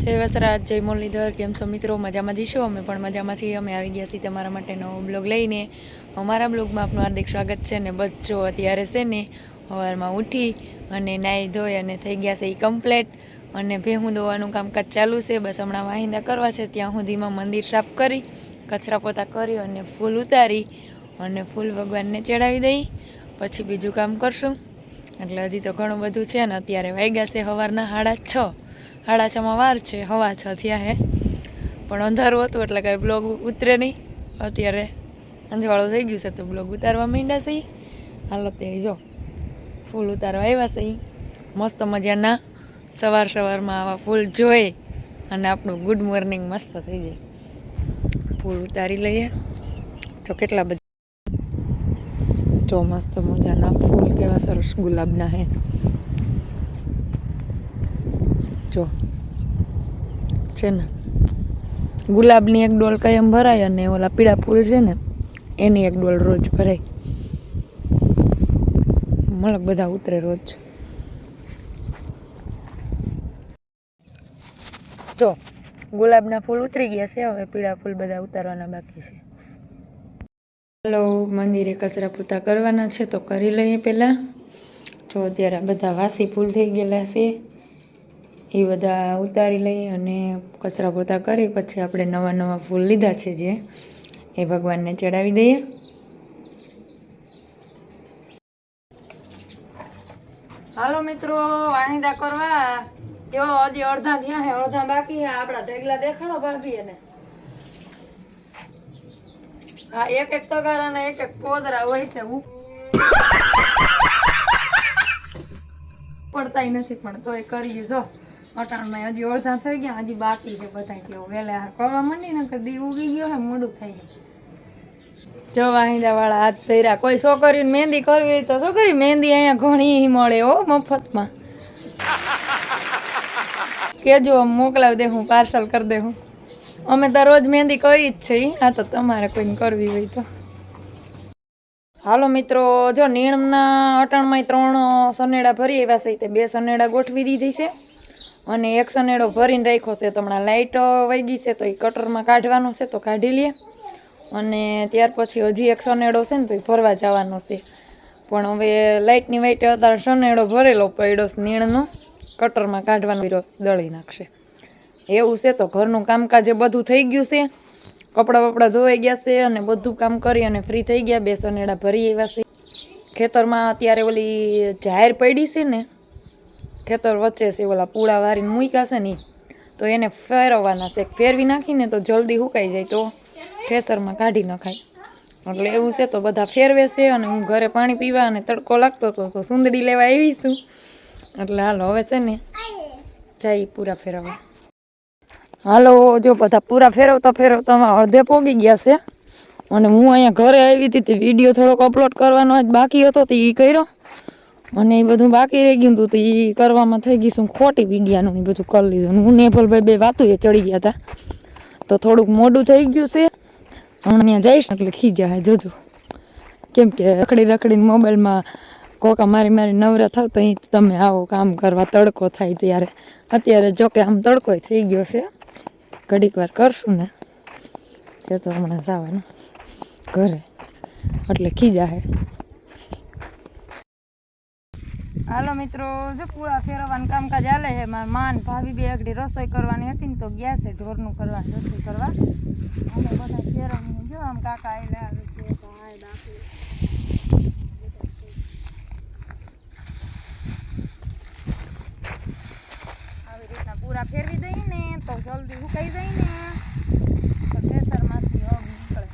જય વસરાજ, જય મુરલીધર, કેમ છો મિત્રો? મજામાં જઈશું અમે પણ મજામાં છીએ. અમે આવી ગયા છીએ તમારા માટે નવો બ્લોગ લઈને. અમારા બ્લોગમાં આપનું હાર્દિક સ્વાગત છે ને બચ્ચો અત્યારે છે ને સવારમાં ઉઠી અને નાહી ધોઈ અને થઈ ગયા છે એ કમ્પ્લેટ. અને ભેહું દોવાનું કામકાજ ચાલુ છે. બસ હમણાં વાહિંદા કરવા છે. ત્યાં સુધીમાં મંદિર સાફ કરી, કચરા પોતા કરી અને ફૂલ ઉતારી અને ફૂલ ભગવાનને ચડાવી દઈ. પછી બીજું કામ કરશું. એટલે હજી તો ઘણું બધું છે ને અત્યારે વાગ્યા છે સવારના સાડા છ. સાડા વાર છે, હવા છ થયા હે. પણ અંધારું હતું એટલે કાંઈ બ્લોગ ઉતરે નહીં. અત્યારે અંજવાળું થઈ ગયું છે તો બ્લોગ ઉતારવા માંડ્યા ઈ. હાલો તે જો, ફૂલ ઉતારવા આવ્યા છે. મસ્ત મજાના સવાર સવારમાં આવા ફૂલ જોઈ અને આપણું ગુડ મોર્નિંગ મસ્ત થઈ જાય ફૂલ ઉતારી લઈએ. તો કેટલા બધા જો મસ્ત મજાના ફૂલ કેવા સરસ ગુલાબના હે. જો. છે ને. ગુલાબની એક ડોલ કાયમ ભરાય અને ઓલા પીળા ફૂલ છે ને, એની એક ડોલ રોજ ભરાય. મલક બધા ઉતરે રોજ. જો, ગુલાબના ફૂલ ઉતરી ગયા છે, હવે પીળા ફૂલ બધા ઉતારવાના બાકી છે. હલો, મંદિરે કચરા પોતા કરવાના છે, તો કરી લઈએ પહેલાં. જો, અત્યારે બધા વાસી ફૂલ થઈ ગયેલા છે. એ બધા ઉતારી લઈ અને કચરા પોતા કરી, પછી આપણે નવા નવા ફૂલ લીધા છે જે, એ ભગવાનને ચડાવી દઈએ. હાલો મિત્રો, વાહિંદા કરવા. જો હજી અડધા થયા હે, અડધા બાકી હે, આપણા ઢગલા દેખાડો ભાભી એને. હા, એક એક તગાર અને એક એક કોદરા હોય છે હું પડતાય નથી પણ તોય કરીએ, જો. અટાણમાં હજી અડધા થઈ ગયા, હજી બાકી છે બધા કેવું વહેલા કરવા માંડી ને દી ઉગી ગયો હોય મોડું થઈ જાય જો વાહિંદા વાળા હાથ ધર્યા. કોઈ છોકરીને મહેંદી કરવી તો છોકરી મહેંદી અહીંયા ઘણી મળે હો, મફતમાં. કેજો મોકલાવી દે હું, પાર્સલ કરી દે હું. અમે તો રોજ મહેંદી કરી જ છે આ તો તમારે કોઈને કરવી હોય તો. હાલો મિત્રો, જો નીણમના અટાણમાં ત્રણ સનેડા ભરી આવ્યા છે તે બે સનેડા ગોઠવી દીધી છે. અને એક સનેડો ભરીને રાખ્યો છે. તો હમણાં લાઇટ વહી છે, તો એ કટરમાં કાઢવાનો છે, તો કાઢી લઈએ. અને ત્યાર પછી હજી એક સનેડો છે ને, તો એ ભરવા જવાનો છે. પણ હવે લાઇટની વાઈટે અત્યારે સનેડો ભરેલો પડ્યો નીણનો. કટરમાં કાઢવાનો વિરોધ દળી નાખશે. એવું છે, તો ઘરનું કામકાજ એ બધું થઈ ગયું છે. કપડાં બપડાં ધોવાઈ ગયા છે અને બધું કામ કરી અને ફ્રી થઈ ગયા, બે સનેડા ભરી આવ્યા છે. ખેતરમાં અત્યારે ઓલી જાહેર પડી છે ને ખેતર વચ્ચે છે, ઓલા પૂળા વારીને મૂક્યા છે ને તો એને ફેરવવાના છે. ફેરવી નાખીને તો જલ્દી સુકાઈ જાય તો ફેસરમાં કાઢી નખાય. એટલે એવું છે તો બધા ફેરવે છે અને હું ઘરે પાણી પીવા અને તડકો લાગતો હતો તો સુંદડી લેવા આવી છું. એટલે હાલો, હવે છે ને જાય પૂરા ફેરવવા. હાલો, જો બધા પૂરા ફેરવતા ફેરવતા અડધે પોગી ગયા છે. અને હું અહીંયા ઘરે આવી હતી તે વીડિયો થોડોક અપલોડ કરવાનો જ બાકી હતો તે એ કર્યો. અને એ બધું બાકી રહી ગયું હતું તો એ કરવામાં થઈ ગયું ખોટી વિડિયાનું એ બધું કરી લીધું. હું નેફલભાઈ બે વાતું એ ચડી ગયા હતા તો થોડુંક મોડું થઈ ગયું છે. હું ત્યાં જઈશ એટલે ખીજા જોજો. કેમ કે રખડી રખડીને મોબાઈલમાં કોકા મારી મારી નવરા થાવ તો અહીં તમે આવો કામ કરવા તડકો થાય ત્યારે. અત્યારે જો કે આમ તડકો થઈ ગયો છે. ઘડીક વાર કરશું ને. તે તો હમણાં જવાનું ઘરે. એટલે ખીજા હે. હાલો મિત્રો, જો પૂળા ફેરવવાનું કામકાજ હાલે છે, મારા માન ભાભી બે આગળ રસોઈ કરવાની હતી ને તો ગયા છે ઢોરનું કરવાનું રસોઈ કરવા. અમે બધા ફેરવવાનું જો, આમ કાકા એટલે આવે છે ભાઈ બાપુ. આવી રીતના પૂરા ફેરવી દઈએ ને, તો જલ્દી સુકાઈ જાય ને તો થ્રેસરમાંથી હગ નીકળે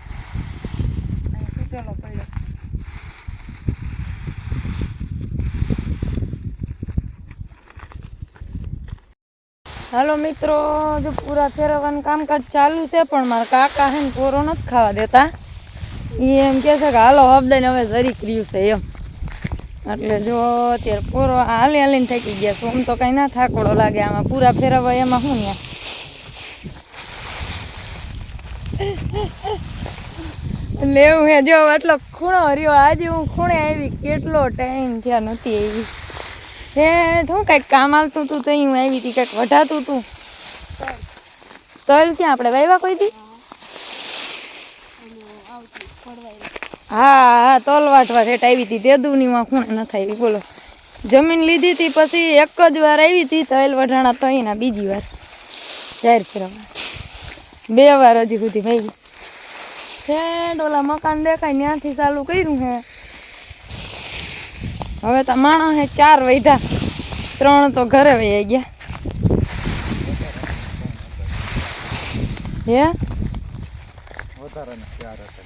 અહીં તૂટેલો પડ્યો હાલો મિત્રો, જો પૂરા ફેરવવાનું કામકાજ ચાલુ છે, પણ મારા કાકા હે પોરો નથી ખાવા દેતા. એ એમ કહે છે કે હાલો હબદાઈને હવે જરીક રહ્યું છે એમ. એટલે જો અત્યારે પૂરો હાલી હાલીને થાકી ગયા આમ તો કાંઈ ના થાકોડો લાગે આમાં પૂરા ફેરવવા એમાં શું ને લેવું હે, જો આટલો ખૂણો રહ્યો, આજે હું ખૂણે આવી, કેટલો ટાઈમ થયા નથી આવી. હે શું કાંઈક કામ આવતું હતું તો હું આવી હતી, કાંઈક વઢાતું હતું તલ ક્યાં આપણે વાવ્યા કોઈ દી? હા હા, તલ વાટવા હેઠ આવી હતી દેદુની માં ખૂણે ન આવી બોલો. જમીન લીધી હતી, પછી એક જ વાર આવી હતી, તલ વઢાણા તઈના બીજી વાર. જાહેર ફેરવા બે વાર હજી સુધી ભાઈ છે ઓલા મકાન દેખાય ત્યાંથી ચાલુ કર્યું હે. હવે તો માણસ હે ચાર વૈધા. ત્રણ તો ઘરે વહી ગયા. હે?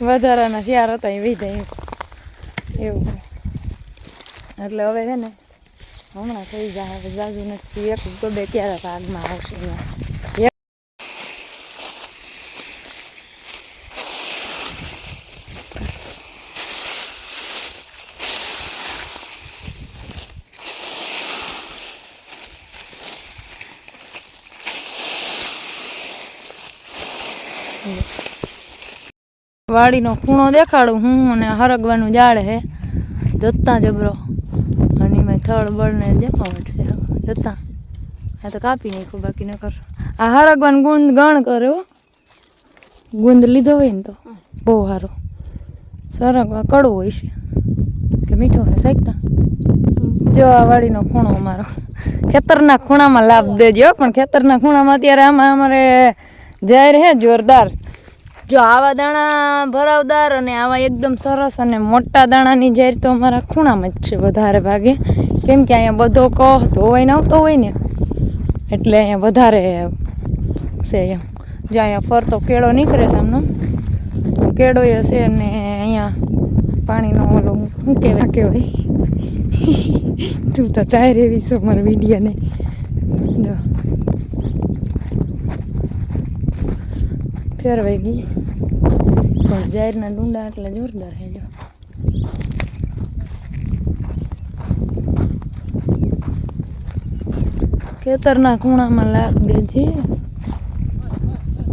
વધારાના શિયાર હતા. એ વૈધા એવું. એટલે હવે છે ને હમણાં થઈ જાય હવે જાજુ નથી. એક તો બે ક્યારે ભાગમાં આવશે. વાડીનો ખૂણો દેખાડું હું અને હરગવાનું જાડે હે. જોતા જબરો. અને એમાં થળ બળને જમાવટ છે. જોતા આ તો કાપી નાખું બાકી ન કર આ હરગવાન ગુંદ ગણ કરે હો. ગુંદ લીધો હોય ને તો. બહુ સારો. સરગવા કડવો હોય છે. કે મીઠો હે સાકતા જો આ વાડીનો ખૂણો અમારો. ખેતરના ખૂણામાં લાભ દેજો પણ ખેતરના ખૂણામાં અત્યારે આમાં અમારે જાહેર હે, જોરદાર. જો આવા દાણા ભરાવદાર અને આવા એકદમ સરસ અને મોટા દાણાની ઝેર તો અમારા ખૂણામાં જ છે વધારે ભાગે. કેમ કે અહીંયા બધો કહ ધોવાઈને આવતો હોય ને, એટલે અહીંયા વધારે છે એમ. જો અહીંયા ફરતો કેળો નીકળે છે આમનો. કેળો એ છે અને અહીંયા પાણીનો ઓલો શું કહેવાય? કહેવાય. તું તો ટાયર એવી છો મારા વિડીયોને. ફેરવાઈ ગઈ પણ જાહેરના ડુંડા આટલા જોરદાર થઈ ગયો ખેતરના ખૂણામાં લાગ દેજે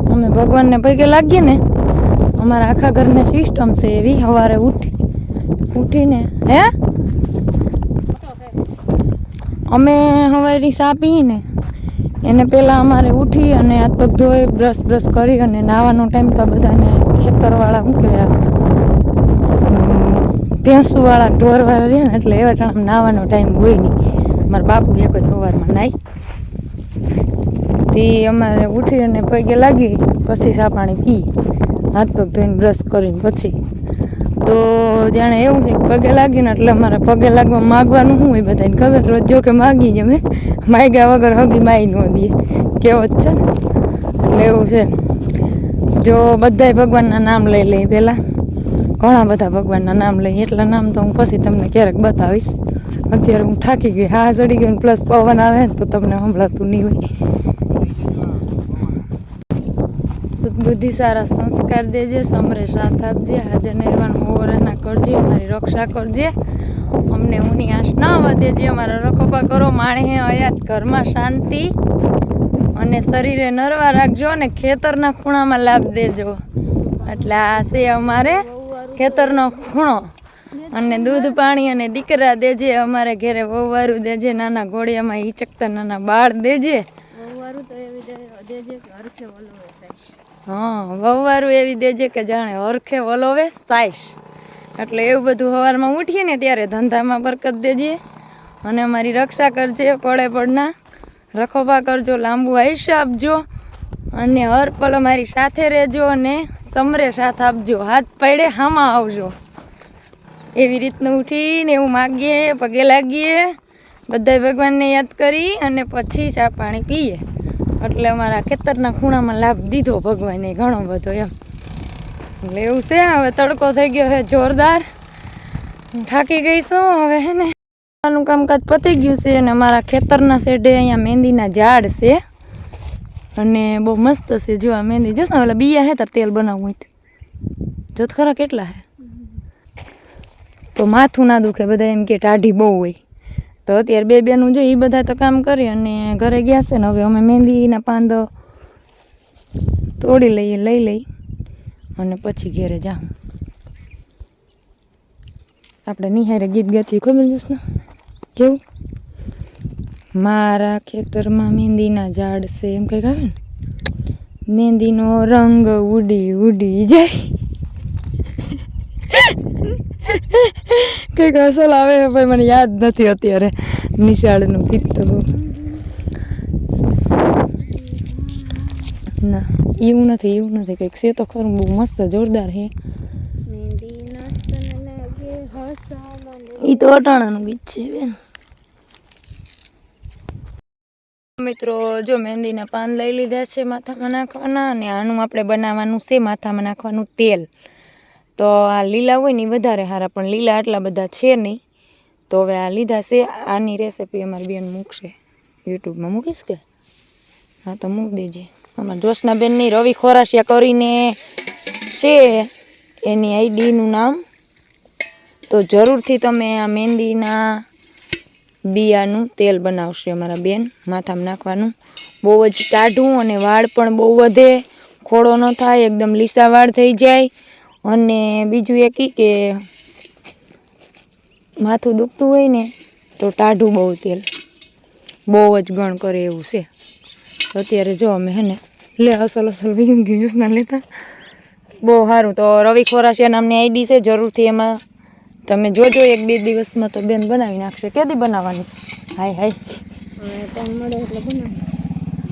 અમે ભગવાનને પગે લાગીએ ને અમારા આખા ઘરને સિસ્ટમ છે એવી સવારે ઉઠી ઉઠીને હે અમે સવારે ચા પીએ ને એને પહેલાં અમારે ઉઠી અને હાથ પગ ધોઈ બ્રશ બ્રશ કરી અને નાવાનો ટાઈમ તો બધાને ખેતરવાળા શું ભેંસુવાળા ઢોરવાળા રહે ને એટલે એવા ટાઈમ નાવાનો ટાઈમ હોય નહીં. મારા બાપુ એક જ સવારમાં નાઈ તે અમારે ઉઠી અને પગે લાગી, પછી સા પાણી પી. હાથ પગ ધોઈને બ્રશ કરીને પછી તો જાણે એવું છે કે પગે લાગીને એટલે અમારે પગે લાગવા માગવાનું શું હોય બધાને ખબર? રોજ જો કે માગી જ અમે. માગ્યા વગર હગી માઈ ન દઈએ કેવો જ છે ને? એટલે એવું છે. જો બધાય ભગવાનના નામ લઈ લઈ પહેલાં. ઘણા બધા ભગવાનના નામ લઈએ. એટલા નામ તો હું પછી તમને ક્યારેક બતાવીશ. અત્યારે હું થાકી ગઈ. હા ચડી ગઈ પ્લસ પવન આવે ને તો તમને સંભળાતું નહીં હોય. સદબુદ્ધિ સારા સંસ્કાર દેજે, સમરે સાથ આપજે, હાજર નિર્વાણ હોરના કરજે, અમારી રક્ષા કરજે. અમને ઊની આશ ના દેજે, અમારા રખોપા કરો, માણે અયાત ઘરમાં શાંતિ. અને શરીરે નરવા રાખજો અને ખેતરના ખૂણામાં લાભ દેજો. એટલે આ છે અમારે ખેતરનો ખૂણો. અને દૂધ પાણી અને દીકરા દેજે, અમારે ઘેરે વહુવારું દેજે, નાના ઘોડિયામાં હિચકતા નાના બાળ દેજે. હા, વવારું એવી દેજે કે જાણે હરખે વલોવે, સાઈશ. એટલે એવું બધું સવારમાં ઉઠીએ ને ત્યારે ધંધામાં બરકત દેજે. અને અમારી રક્ષા કરજે પડે પડના રખોભા કરજો, લાંબુ આયુષ્ય આપજો. અને હર પલ અમારી સાથે રહેજો અને સમરે સાથ આપજો. હાથ પાડે હામાં આવજો. એવી રીતનું ઉઠીને એવું માગીએ, પગે લાગીએ. બધાય ભગવાનને યાદ કરી અને પછી ચા પાણી પીએ. એટલે અમારા ખેતરના ખૂણામાં લાભ દીધો ભગવાને ઘણો બધો એમ. એટલે એવું છે, હવે તડકો થઈ ગયો છે, જોરદાર. થાકી ગઈ છું હવે હે ને. નું કામકાજ પતી ગયું છે અને અમારા ખેતરના શેડે અહીંયા મહેંદીના ઝાડ છે. અને બહુ મસ્ત છે, જો આ મહેંદી જોશ ને, ઓલા બીયા હે તાર તેલ બનાવવું હોય. જોત ખરા કેટલા હે તો માથું ના દુખે, બધા એમ કે ટાઢી બહુ હોય. તો અત્યારે બે બેનું જો એ બધા તો કામ કરી અને ઘરે ગયા છે ને હવે અમે મહેંદીના પાંદ તોડી લઈએ, લઈ લઈ અને પછી ઘેરે જાઉં. આપણે નિહારે ગીત ગાતી ખબર જશ ને? કેવું? મારા ખેતરમાં મહેંદીના ઝાડ છે, એમ કંઈક આવે ને? મહેંદીનો રંગ ઉડી ઉડી જાય. કંઈક અસલ આવે ભાઈ, મને યાદ નથી અત્યારે. નિશાળનું ગીત તો ના એવું નથી એવું નથી કંઈક. છે તો ખરું, બહુ મસ્ત, જોરદાર છે. એ તો અટાણાનું ગીત છે, બેન. મિત્રો, જો મહેંદીના પાન લઈ લીધા છે માથામાં નાખવાના, અને આનું આપણે બનાવવાનું છે માથામાં નાખવાનું તેલ. તો આ લીલા હોય ને એ વધારે સારા, પણ લીલા આટલા બધા છે નહીં. તો હવે આ લીધા છે. આની રેસીપી અમારી બેન મૂકશે. યુટ્યુબમાં મૂકીશ કે? હા, તો મૂક દેજે. અમારા જોશના બેનની રવિ ખોરાશિયા કરીને છે. એની આઈડીનું નામ. તો જરૂરથી તમે આ મહેંદીના બિયાનું તેલ બનાવશે અમારા બેન, માથામાં નાખવાનું. બહુ જ ટાઢું અને વાળ પણ બહુ વધે. ખોડો ન થાય, એકદમ લીસા વાળ થઈ જાય. અને બીજું એક ઈ કે માથું દુખતું હોય ને તો ટાઢું બહુ તેલ. બહુ જ ગણ કરે એવું છે. અત્યારે જો અમે હે ને લે અસલ અસલ વયું ગયું જ્યુસના લેતા. બહુ સારું. તો રવિ ખોરાશિયા નામની આઈડી છે જરૂરથી એમાં. તમે જોજો એક બે દિવસમાં તો બેન બનાવી નાખશે. કેદી બનાવવાની? હાય હાય. મળે એટલે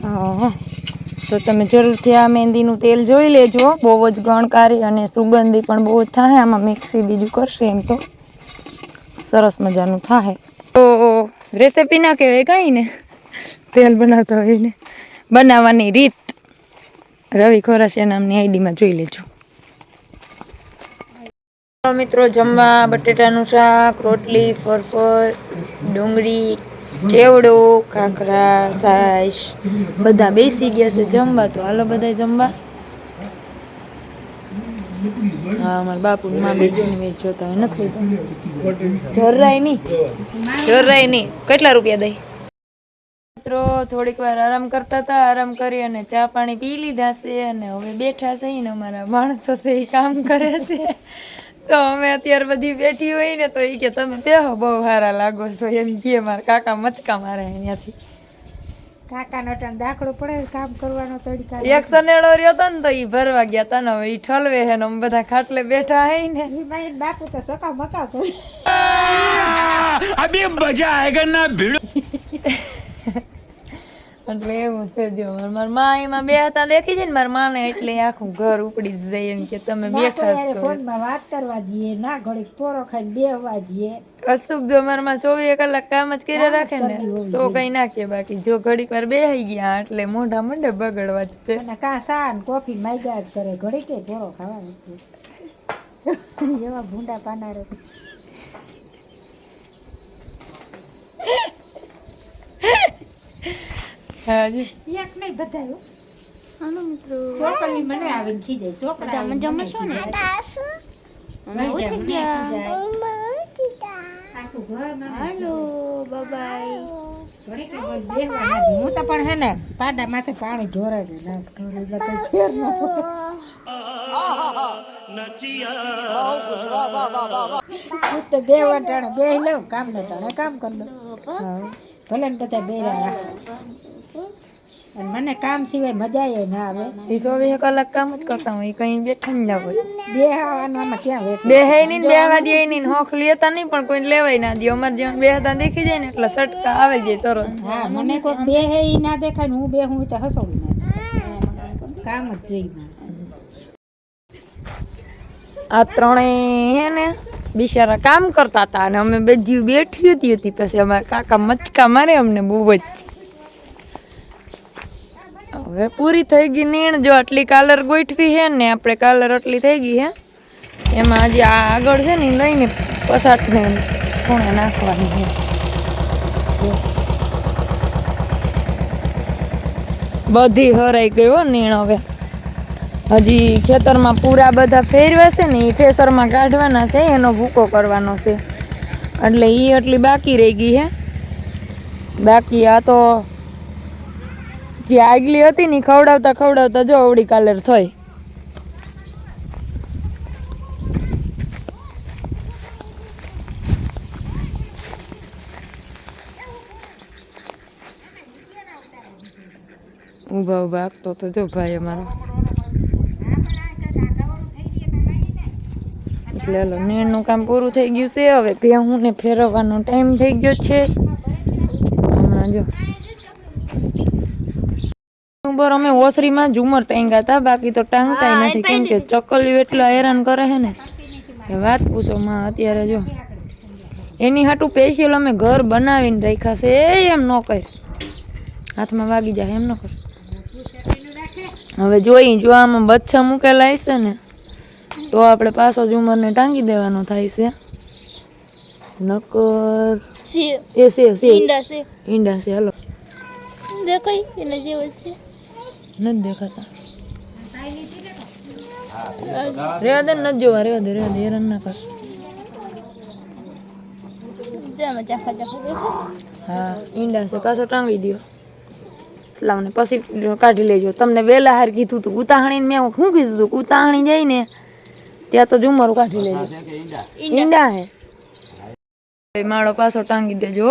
હા. તો તમે જરૂરથી આ મહેંદીનું તેલ જોઈ લેજો. બહુ જ ગણકારી અને સુગંધી પણ બહુ જ થાય. આમાં મિક્સી બીજું કરશે એમ તો. સરસ મજાનું થાય. તો રેસીપી ના કહેવાય કાંઈ ને? તેલ બનાવતા હોય ને? બનાવવાની રીત. રવિ ખોરાસિયા નામની આઈડીમાં જોઈ લેજો. મિત્રો, જમવા બટેટાનું શાક, રોટલી, ફરફર, ડુંગળી ચેવડો કાંકરા સાઈશ, બધા બેસી ગયા છે જમવા. તો હાલો બધા જમવા. હા મારા બાપુ માં બેસીને મેચ જોતા હોય, નથી લીધા જરાય નહીં. જરાય નહીં. કેટલા રૂપિયા દઈ? મિત્રો, થોડીક વાર આરામ કરતા હતા, આરામ કરી અને ચા પાણી પી લીધા છે અને હવે બેઠા છે ને અમારા માણસો છે, એ કામ કરે છે. તો અમે અત્યારે બધી બેઠી હોય ને તો એ કે તમે બેહો બહુ સારા લાગો છો. એમ કે મારા કાકા મચકા મારે અહીંયાથી. કાકાનો ટાણ દાખલો પડે કામ કરવાનો તડકા એક સનેડો રહ્યો તો ને તો ઈ ભરવા ગયા તા ને હવે ઈ ઠલવે હે ને અમે બધા ખાટલે બેઠા હે ને. મારી બાપુ તો સકા મકા કરે. અબે મજા આયેગા ના એટલે એવું છે જો મારા માં એમાં બે હતા દેખી છે ને મારા માને એટલે આખું ઘર ઉપડી જાય એમ કે તમે બેઠા છો. ફોનમાં વાત કરવા જઈએ ના ઘડી પોરો ખાઈ બેહવા જઈએ. અશુભ જો મારા માં ચોવીસ કલાક કામ જ કર્યા રાખે ને તો કઈ ના કે બાકી. જો ઘડીક વાર બેહી ગયા એટલે મોઢા મંડે બગડવા છે. કા સા ને કોફી માગ્યા જ કરે ઘડી કે પોરો ખાવા એવા ભૂંડા પાના રે હાજી એક નહીં બધાયું હાલો મિત્રો. છોકરી મને આવીને ખીજે છોકરા તમે જમો છો ને? હાલો બાય હું તો પણ હે ને પાડા માથે પાણી ઢોરે છે. હું તો બે વટાણે બે લઉં કામ ને તણે કામ કરી લઉં. ભલે ને બધા બેરા રાખે અને મને કામ સિવાય મજા એ ના આવે. એ ચોવીસ કલાક કામ જ કરતા હોય કઈ બેઠા ને હોય. બે આવવાનું આમાં ક્યાં હોય? બે હે નહીં બેહવા દે નહીં હોખ લેતા નહીં પણ કોઈ લેવાય ના દે. અમારે જેમ બેહતા દેખી જાય ને એટલે સટકા આવે જાય તરત. હા મને કોઈ બે હે ઈ ના દેખાય ને હું બે હું તો હસો કામ જ જોઈ આ ત્રણેય હે ને બિચારા કામ કરતા હતા અને અમે બધી બેઠી હતી હતી પછી અમારા કાકા મચકા મારે અમને બહુ જ હવે પૂરી થઈ ગઈ નીણ, જો આટલી કાલર ગોઠવી છે ને આપણે કાલર આટલી થઈ ગઈ હે, એમાં હજી આ આગળ છે ને લઈને પસાટને ખૂણે નાખવાની છે બધી હરાઈ ગયો નીણ હવે. હજી ખેતરમાં પૂરા બધા ફેરવા છે ને એ થેસરમાં કાઢવાના છે, એનો ભૂકો કરવાનો છે. એટલે એ એટલી બાકી રહી ગઈ હે. બાકી આ તો જે આગલી હતી ને ખવડાવતા ખવડાવતા જો અવડી કાલર થઈ. ઊભા ઊભા તો જો ભાઈ અમારો. હાલો નીણનું કામ પૂરું થઈ ગયું છે, હવે ભેહું ને ફેરવવાનો ટાઈમ થઈ ગયો છે. હમણાં અમે ઓસરીમાં ઝુમર ટાંગ્યા હતા, બાકી તો ટાંગતા નથી. કેમ કે ચકલિયું એટલા હેરાન કરે છે ને વાત પૂછો માં અત્યારે જો. એની હાટું સ્પેશિયલ અમે ઘર બનાવીને રાખ્યા છે એમ ન કર. હાથમાં વાગી જાય, એમ ન કર. હવે જોઈ જો આમાં બચ્છા મૂકેલા હશે ને તો આપણે પાછો ઝુમરને ટાંગી દેવાનો થાય છે. નકર એ છે છે. ઈંડા છે. હલો. નથી દેખાતા. રેવા દે નથી જોવા રેવા દે રેવા દે હેરાન ના કર. હા ઈંડા છે પાછો ટાંગી દો લાવને પછી કાઢી લેજો. તમને વેલા હાર કીધું હતું ઉતાહણીને મેં શું કીધું હતું ઉતાહણી જઈને ત્યાં તો ઝુમર કાઢી લેજો. ઈંડા? હે. માળો પાછો ટાંગી દેજો.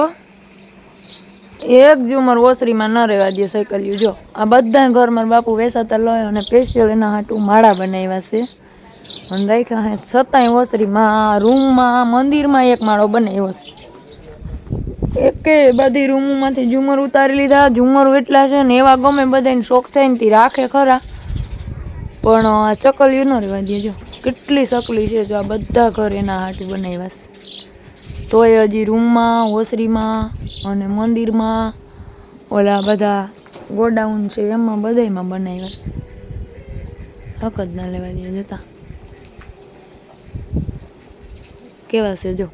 એક ઝુમર ઓસરીમાં ન રહેવા દે સાયકલ્યું જો આ બધા ઘરમાં બાપુ વેસાતા લોય અને સ્પેશિયલ એના હાટું માળા બનાવ્યા છે. અને રાખ્યા છતાંય ઓસરીમાં રૂમમાં મંદિરમાં એક માળો બનાવ્યો છે. એકે બધી રૂમોમાંથી ઝુમર ઉતારી લીધા. ઝુમર એટલા છે ને એવા ગમે બધાને શોખ થાય ને તે રાખે ખરા. પણ આ ચકલીઓ ન રહેવા દેજો કેટલી સકલી છે જો આ બધા ઘર એના હાટું બનાવ્યા છે. તોય હજી રૂમમાં, ઓસરીમાં અને મંદિરમાં ઓલા બધા ગોડાઉન છે એમાં બધાયમાં બનાવ્યા હક જ ના લેવા દે જતા. કેવા છે જો?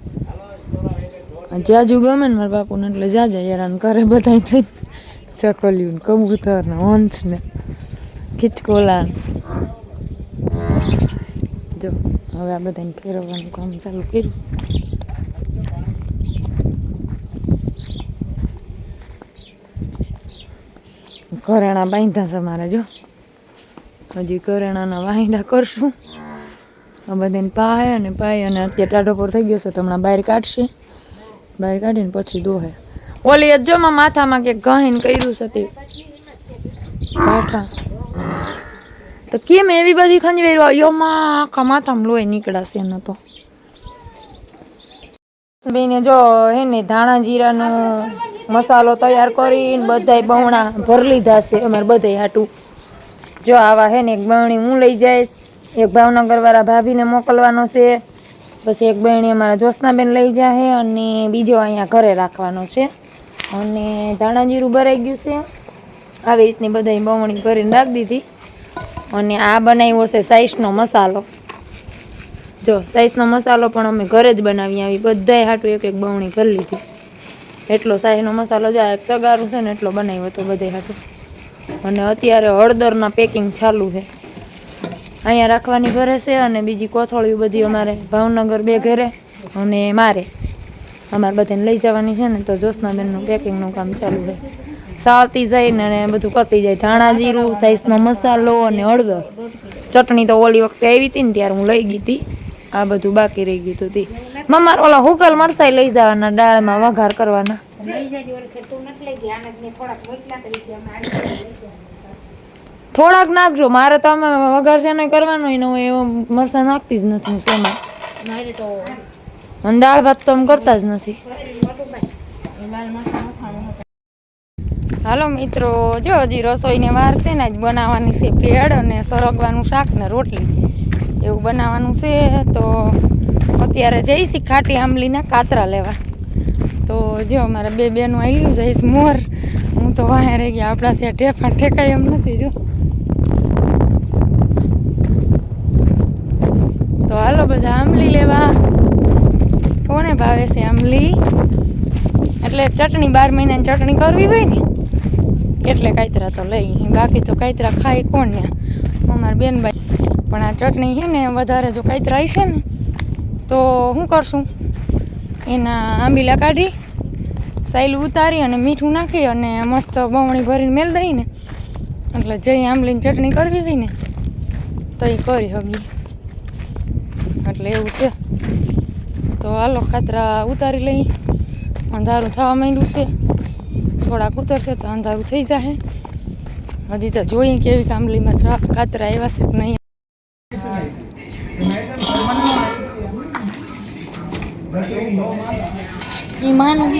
જાજુ ગમે ને મારા બાપુને એટલે જાજા હેરાન કરે બધા થઈ. ચકલિયું ને કબૂતર ને હંસ ને ખીચકોલા જો, હવે આ બધાને ફેરવવાનું કામ ચાલુ કર્યું. છે. ઘરેણા બાંધ્યા છે મારે, જો. હજી ઘરેણાના વાંધા કરશું. આ બધાને પાય અને પાય અને અત્યારે ટાઢો પર થઈ ગયો છે, તો હમણાં બહાર કાઢશે. બહાર કાઢીને પછી દોહે. ઓલી જ માથામાં કે ગહીન કર્યું છે તે પાઠા તો કેમ એવી બધી ખંજવેર યોમાં આખા માથામાં લોહી નીકળાશે એનો તો. બેને જો હે ને ધાણા જીરાનો મસાલો તૈયાર કરીને બધાય બહુણા ભર લીધા છે, અમારે બધાય હાટું. જો આવા હે ને એક બહેણી હું લઈ જઈશ. એક ભાવનગર વાળા ભાભીને મોકલવાનો છે. પછી એક બહેણી અમારા જ્યોત્સનાબેન લઈ જાય અને બીજો અહીંયા ઘરે રાખવાનો છે. અને ધાણા જીરું ભરાઈ ગયું છે. આવી રીતની બધાય બમણી કરીને રાખી દીધી. અને આ બનાવ્યો છે સાઈસનો મસાલો. જો, સાઈસનો મસાલો પણ અમે ઘરે જ બનાવી આવી. બધાય હાટું એક એક બમણી ભરી લીધી. એટલો સાઈસનો મસાલો જો એક તગારું છે ને એટલો બનાવ્યો હતો બધાય હાટું. અને અત્યારે હળદરના પેકિંગ ચાલુ છે. અહીંયા રાખવાની ઘરે છે અને બીજી કોથળીઓ બધી અમારે ભાવનગર બે ઘરે અને મારે. અમારે બધાને લઈ જવાની છે ને તો જ્યોત્સનાબેનનું પેકિંગનું કામ ચાલુ છે. સાવતી જઈને અને બધું કરતી જાય. ધાણા જીરું, સાઈઝનો મસાલો અને હળદર. ચટણી તો ઓલી વખતે આવી હતી ને ત્યારે હું લઈ ગઈ હતી. આ બધું બાકી રહી ગયું હતું મમ્મા ઓલા હુકલ મરસાઈ લઈ જવાના દાળમાં વઘાર કરવાના. થોડાક આવી નાખજો. મારે તો અમે વઘાર છે નહીં કરવાનો હોય ને હું એવો મરસા નાખતી જ નથી હું શેમાં. અને દાળ ભાત તો આમ કરતા જ નથી. હાલો મિત્રો જો હજી રસોઈને વાર છે ને જ બનાવવાની છે પેડ અને સરગવાનું શાક ને રોટલી. એવું બનાવવાનું છે તો અત્યારે જઈશી ખાટી આંબલીના કાતરા લેવા. તો જો મારા બે બેનું આવ્યું જઈશ મોર. હું તો વાહે રહી ગયા. આપણા ત્યાં ઠેફા ઠેકાય એમ નથી જો. તો હાલો બધા આંબલી લેવા. કોને ભાવે છે આંબલી? એટલે ચટણી બાર મહિનાની ચટણી કરવી હોય ને, એટલે કાયતરા તો લઈ. બાકી તો કાયતરા ખાય કોણ ને અમારા બેનભાઈ. પણ આ ચટણી છે ને, વધારે જો કાંતરા છે ને, તો શું કરશું? એના આંબીલા કાઢી, સાયલું ઉતારી અને મીઠું નાખી અને મસ્ત બમણી ભરીને મેલ દઈ ને એટલે જઈ આંબલીની ચટણી કરવી હોય ને, તો એ કરી હગી. એટલે એવું છે તો હાલો ખાતરા ઉતારી લઈ અંધારું થવા માંડ્યું છે થોડાક ઉતરશે તો અંધારું થઈ જશે હજી તો જોઈએ કેવી કામલીમાં શ્રાપ કાતરા આવ્યા છે કે નહીં ઈમાનું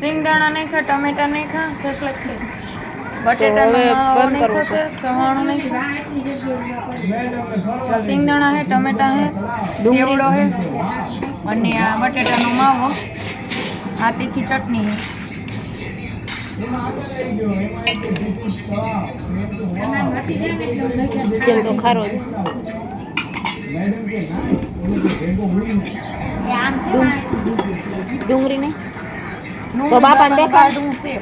સિંગદાણા નહીં ખા ટમેટા નહીં ખા ફેસલેટ કે બટેટાનો માવો નહીં છે. સવાણું નહીં. સિંગદાણા હે ટમેટા હે ડુંગળો હે અને આ બટેટાનો માવો આ તીખી ચટણી સેવ તો ખારો ડુંગળી નહીં? તો બાપાને દેખાડ. છે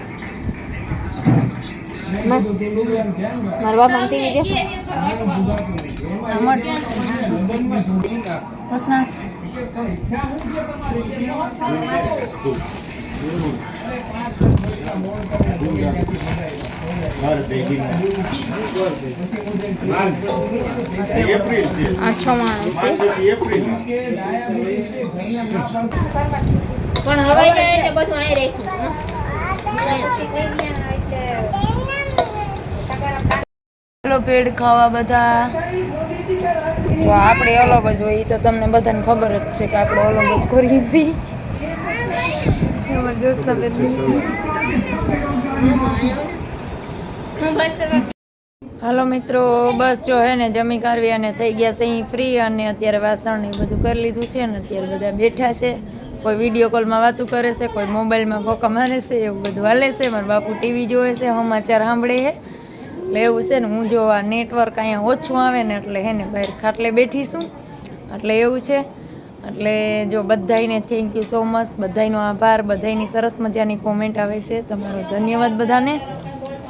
મારા બાપાને ટીવી દેખો આ મરચાં. બસ ના આ છ માણસ પણ હવે બધું અહીં રાખ્યું. ચાલો પેડ ખાવા બધા. જો આપણે અલગ જ હોય તો તમને બધાને ખબર જ છે કે આપણે અલગ જ કરીએ છીએ. હાલો મિત્રો બસ જો હે ને જમી કરવી અને થઈ ગયા છે. અહીં ફ્રી અને અત્યારે વાસણ એ બધું કરી લીધું છે અને અત્યારે બધા બેઠા છે. કોઈ વીડિયો કોલમાં વાતું કરે છે કોઈ મોબાઈલમાં ફોકા મારે છે એવું બધું હાલે છે. મારા બાપુ ટીવી જોવે છે સમાચાર સાંભળે છે. એટલે એવું છે ને, હું જો આ નેટવર્ક અહીંયા ઓછું આવે ને એટલે હે ને બહાર ખાટલે બેઠી છું એટલે એવું છે. એટલે જો બધાયને થેન્ક યુ સો મચ બધાયનો આભાર. બધાયની સરસ મજાની કોમેન્ટ આવે છે. તમારો ધન્યવાદ બધાને.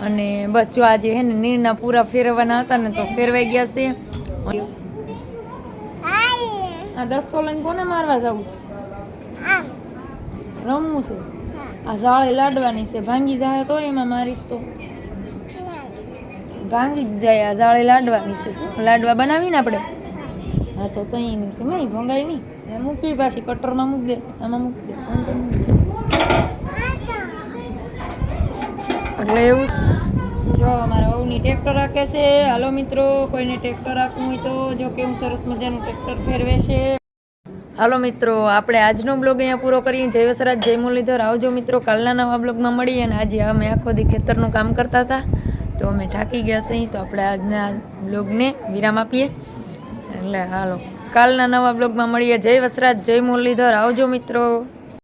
અને બસ જો આજે હે ને નીરના પૂરા ફેરવવાના હતા ને તો ફેરવાઈ ગયા છે. આ દસ તોલન કોને મારવા જવું છે? રમવું છે? આ ઝાળે લાડવાની છે. ભાંગી જાય તો એમાં મારીશ તો. ભાંગી જ જાય, આ જાળે લાડવાની છે. શું? લાડવા બનાવીને આપણે? હા, તો તઈ નહીં છે. નહીં, ભંગાઈ નહીં. એ મૂકી પાછી, કટરમાં મૂક દે. આમાં મૂકી દે. એટલે એવું જો. અમારા વહુની ટ્રેક્ટર રાખે છે. હાલો મિત્રો, કોઈને ટ્રેક્ટર રાખવું હોય તો, જો કેવું સરસ મજાનું ટ્રેક્ટર ફેરવે છે. હાલો મિત્રો, આપણે આજનો બ્લોગ અહીંયા પૂરો કરીએ. જય વસરાજ, જય મુરલીધર. આવજો મિત્રો, કાલના નવા બ્લોગમાં મળીએ અને આજે અમે આખો દી ખેતરનું કામ કરતા હતા. તો અમે થાકી ગયા છીએ, તો આપણે આજના બ્લોગને વિરામ આપીએ. એટલે હાલો, કાલના નવા બ્લોગમાં મળીએ. જય વસરાજ, જય મુરલીધર. આવજો મિત્રો.